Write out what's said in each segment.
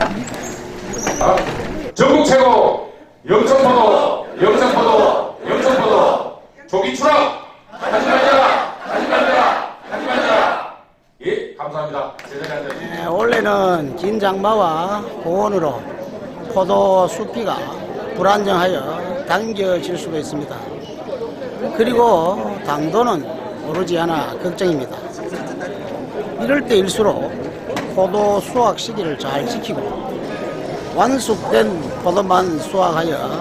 아, 전국 최고 영천포도 영천포도 영천포도. 조기 추락 하지 말자 하지 말자 하지 말자 예 감사합니다. 네, 원래는 긴 장마와 고온으로 포도 숲기가 불안정하여 당겨질 수가 있습니다. 그리고 당도는 오르지 않아 걱정입니다. 이럴 때일수록 포도 수확 시기를 잘 지키고 완숙된 포도만 수확하여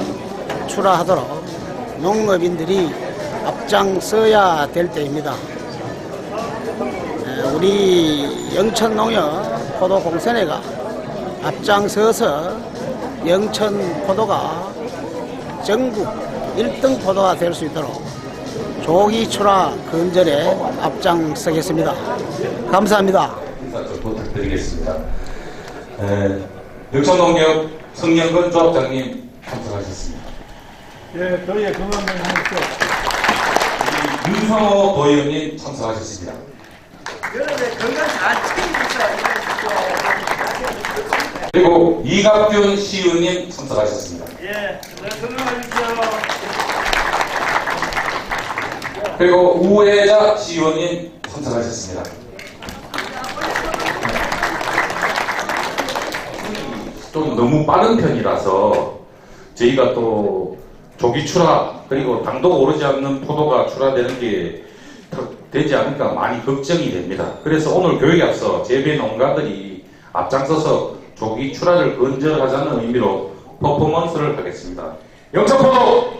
출하하도록 농업인들이 앞장서야 될 때입니다. 에, 우리 영천농협 포도공선회가 앞장서서 영천 포도가 전국 1등 포도가 될 수 있도록 조기 출하 근절에 앞장서겠습니다. 감사합니다. 부탁드리겠습니다. 에, 영천농협 성년근 조합장님 참석하셨습니다. 예, 저희의 건강을 하십시오. 우리 윤성호 도의원님 참석하셨습니다. 여러분의 건강 잘 챙기셔야 그리고 이갑균 시의원님 참석하셨습니다. 예, 네, 건강하십시오. 그리고 우혜자 시의원님 참석하셨습니다. 좀 너무 빠른 편이라서 저희가 또 조기 출하 그리고 당도가 오르지 않는 포도가 출하되는 게더 되지 않을까 많이 걱정이 됩니다. 그래서 오늘 교육에 앞서 재배 농가들이 앞장서서 조기 출하를 건절하자는 의미로 퍼포먼스를 하겠습니다. 영천포도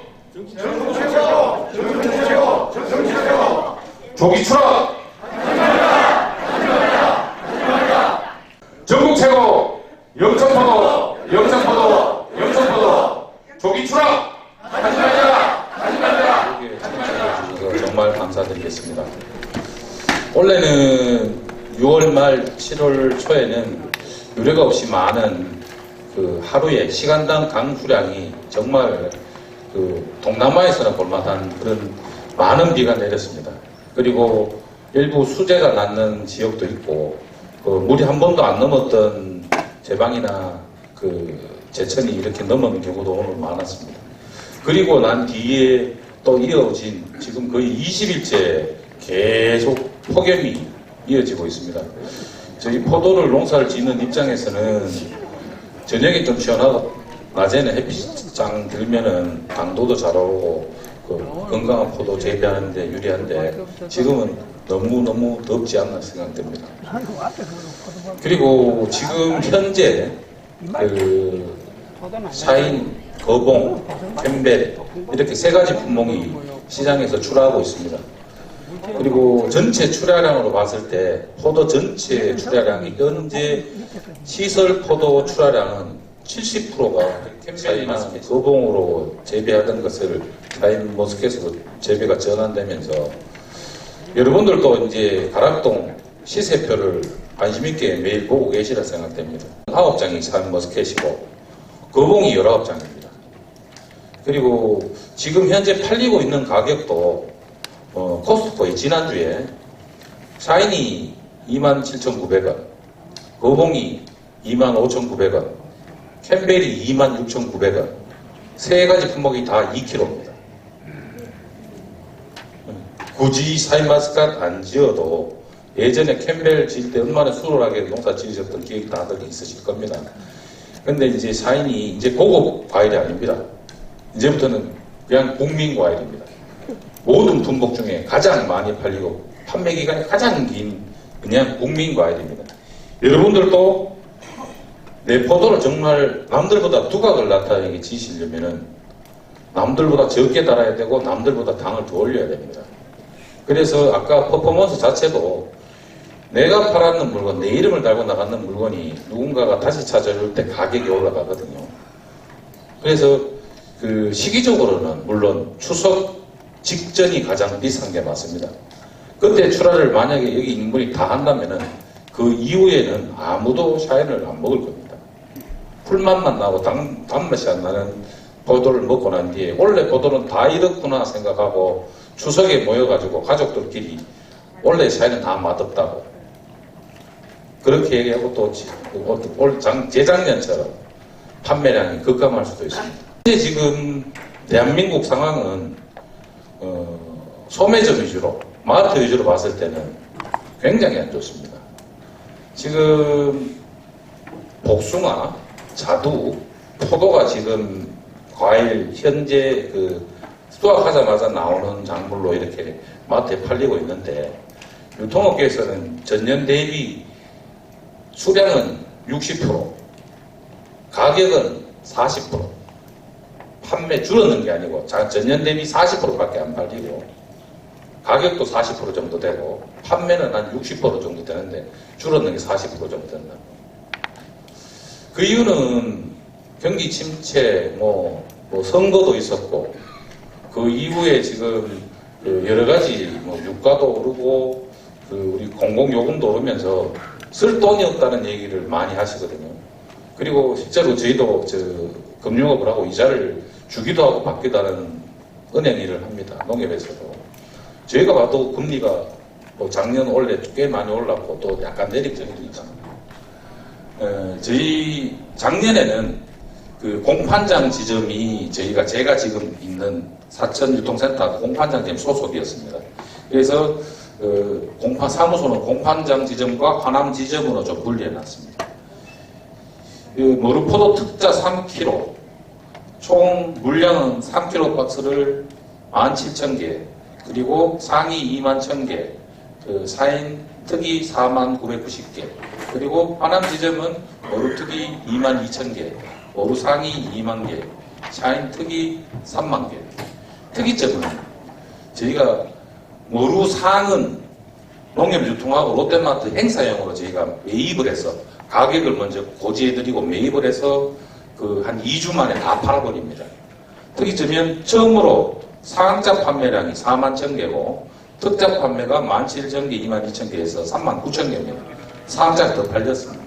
조기 출하! 전국 최고 영천포도 영천포도 영천포도 조기 출하! 하지 말자! 하지 말자! 주셔서 정 말 감사드리겠습니다. 원래는 6월 말 7월 초에는 유례가 없이 많은 그 하루에 시간당 강수량이 정말 그 동남아에서나 볼만한 그런 많은 비가 내렸습니다. 그리고 일부 수재가 났는 지역도 있고 그 물이 한 번도 안 넘었던 제방이나 그 제천이 이렇게 넘은 경우도 오늘 많았습니다. 그리고 난 뒤에 또 이어진 지금 거의 20일째 계속 폭염이 이어지고 있습니다. 저희 포도를 농사를 짓는 입장에서는 저녁에 좀 시원하고 낮에는 햇빛장 들면은 당도도 잘 오르고 그 건강한 포도 재배하는데 유리한데 지금은 너무너무 덥지 않나 생각됩니다. 그리고 지금 현재 그 샤인, 거봉, 캠벨 이렇게 세 가지 품목이 시장에서 출하하고 있습니다. 그리고 전체 출하량으로 봤을 때 포도 전체 출하량이 현재 시설 포도 출하량은 70%가 샤인이나 거봉으로 재배하던 것을 샤인 머스켓으로 재배가 전환되면서 여러분들도 이제 가락동 시세표를 관심 있게 매일 보고 계시라 생각됩니다. 아홉 장이 샤인 머스켓이고 거봉이 19장입니다. 그리고 지금 현재 팔리고 있는 가격도 어, 코스트코에 지난주에 샤인이 27,900원, 거봉이 25,900원, 캠벨이 26,900원, 세 가지 품목이 다 2kg입니다. 굳이 샤인마스카트 안 지어도 예전에 캠벨 지을 때 얼마나 수월하게 농사 지으셨던 기억이 다들 있으실 겁니다. 근데 이제 샤인이 이제 고급 과일이 아닙니다. 이제부터는 그냥 국민 과일입니다. 모든 품목 중에 가장 많이 팔리고 판매 기간이 가장 긴 그냥 국민 과일입니다. 여러분들도 내 포도를 정말 남들보다 두각을 나타내게 지시려면은 남들보다 적게 달아야 되고 남들보다 당을 더 올려야 됩니다. 그래서 아까 퍼포먼스 자체도 내가 팔았는 물건, 내 이름을 달고 나가는 물건이 누군가가 다시 찾아줄 때 가격이 올라가거든요. 그래서 그 시기적으로는 물론 추석 직전이 가장 비싼 게 맞습니다. 그때 출하를 만약에 여기 인물이 다 한다면은 그 이후에는 아무도 샤인을 안 먹을 겁니다. 풀맛만 나고 단, 단맛이 안 나는 포도를 먹고 난 뒤에 원래 포도는 다 이렇구나 생각하고 추석에 모여가지고 가족들끼리 원래 샤인은 다 맛없다고 그렇게 얘기하고 또 지- 올- 재작년처럼 판매량이 급감할 수도 있습니다. 현재 지금 대한민국 상황은 어, 소매점 위주로 마트 위주로 봤을 때는 굉장히 안 좋습니다. 지금 복숭아, 자두, 포도가 지금 과일 현재 그 수확하자마자 나오는 작물로 이렇게 마트에 팔리고 있는데 유통업계에서는 전년 대비 수량은 60%, 가격은 40%, 판매 줄었는 게 아니고 자- 전년 대비 40%밖에 안 팔리고 가격도 40% 정도 되고 판매는 한 60% 정도 되는데 줄었는 게 40% 정도 된다. 그 이유는 경기 침체, 뭐, 뭐 선거도 있었고 그 이후에 지금 그 여러 가지 뭐 유가도 오르고 그 우리 공공 요금도 오르면서 쓸 돈이 없다는 얘기를 많이 하시거든요. 그리고 실제로 저희도 저 금융업을 하고 이자를 주기도 하고 받기도 하는 은행 일을 합니다. 농협에서도. 저희가 봐도 금리가 뭐 작년 올해 꽤 많이 올랐고 또 약간 있잖아요. 어, 저희 작년에는 그 공판장 지점이 저희가 제가 지금 있는 사천 유통센터 공판장 지점 소속이었습니다. 그래서 어, 공판 사무소는 공판장 지점과 화남 지점으로 좀 분리해 놨습니다. 그 머루포도 특자 3kg, 총 물량은 3kg 박스를 17,000개, 그리고 상위 2만 1,000개, 그 4인 특이 4만 990개, 그리고 화남 지점은 머루 특이 2만 2,000개, 머루 상위 2만 개, 샤인 특이 3만 개. 특이점은 저희가 머루 상은 농협유통하고 롯데마트 행사용으로 저희가 매입을 해서 가격을 먼저 고지해드리고 매입을 해서 그 한 2주 만에 다 팔아버립니다. 특이점은 처음으로 상장 판매량이 4만 1000개고 특장 판매가 17,000개, 2만 2,000개에서 3만 9,000개입니다. 상장 더 팔렸습니다.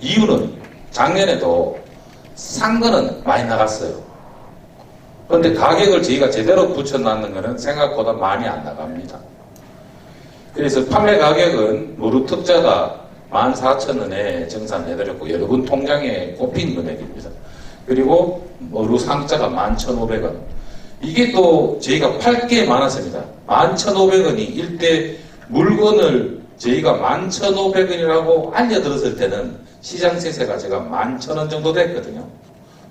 이유는 작년에도 산 거는 많이 나갔어요. 그런데 가격을 저희가 제대로 붙여놨는 거는 생각보다 많이 안 나갑니다. 그래서 판매 가격은 무료 특자가 14,000원에 정산해드렸고 여러분 통장에 꼽힌 금액입니다. 그리고 무료 상자가 11,500원. 이게 또 저희가 팔 게 많았습니다. 11,500원이 일대 물건을 저희가 11,500원이라고 알려들었을 때는 시장 세세가 제가 11,000원 정도 됐거든요.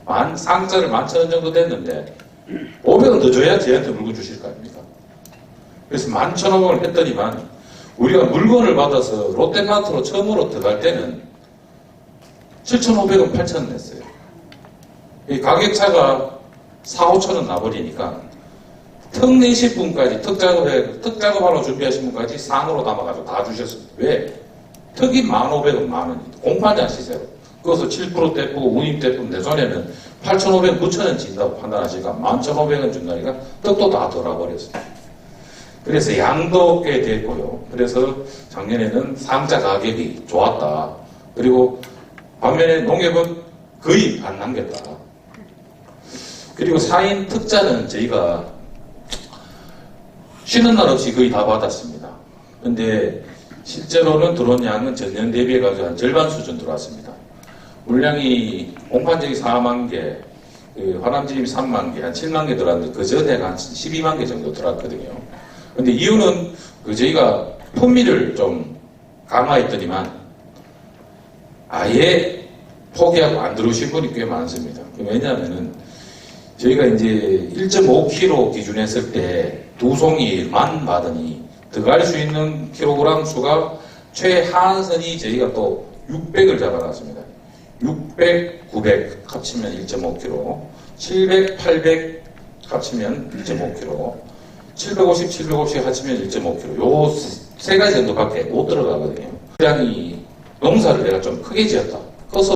만, 상자를 11,000원 정도 됐는데 500원 더 줘야 저희한테 물건 주실 거 아닙니까? 그래서 11,500원을 했더니만 우리가 물건을 받아서 롯데마트로 처음으로 들어갈 때는 7,500원, 8,000원 냈어요. 이 가격 차가 4, 5천원 나버리니까 턱 내실 분까지 턱 작업해, 턱 작업하러 준비하신 분까지 상으로 담아가지고 다 주셨습니다. 왜? 턱이 1,500원, 만원. 공판장 시세로. 그것을 7% 떼고 운임 떼고 내 손에는 8,500원, 9,000원 진다고 판단하시니까 11,500원 준다니까 떡도 다 돌아버렸어요. 그래서 양도 꽤 됐고요. 그래서 작년에는 상자 가격이 좋았다. 그리고 반면에 농협은 거의 안 남겼다. 그리고 4인 특자는 저희가 쉬는 날 없이 거의 다 받았습니다. 근데 실제로는 들어온 양은 전년 대비해가지고 한 절반 수준 들어왔습니다. 물량이 공판적이 4만 개, 그 화남지림이 3만 개, 한 7만 개 들어왔는데 그 전에가 한 12만 개 정도 들어왔거든요. 근데 이유는 그 저희가 품위를 좀 강화했더니만 아예 포기하고 안 들어오신 분이 꽤 많습니다. 왜냐하면은 저희가 이제 1.5kg 기준 했을 때 두 송이만 받으니 들어갈 수 있는 킬로그램 수가 최하선이 저희가 또 600을 잡아놨습니다. 600, 900 합치면 1.5kg, 700, 800 합치면 1.5kg, 750, 750 합치면 1.5kg. 요 세 가지 정도밖에 못 들어가거든요. 고양이 농사를 내가 좀 크게 지었다. 커서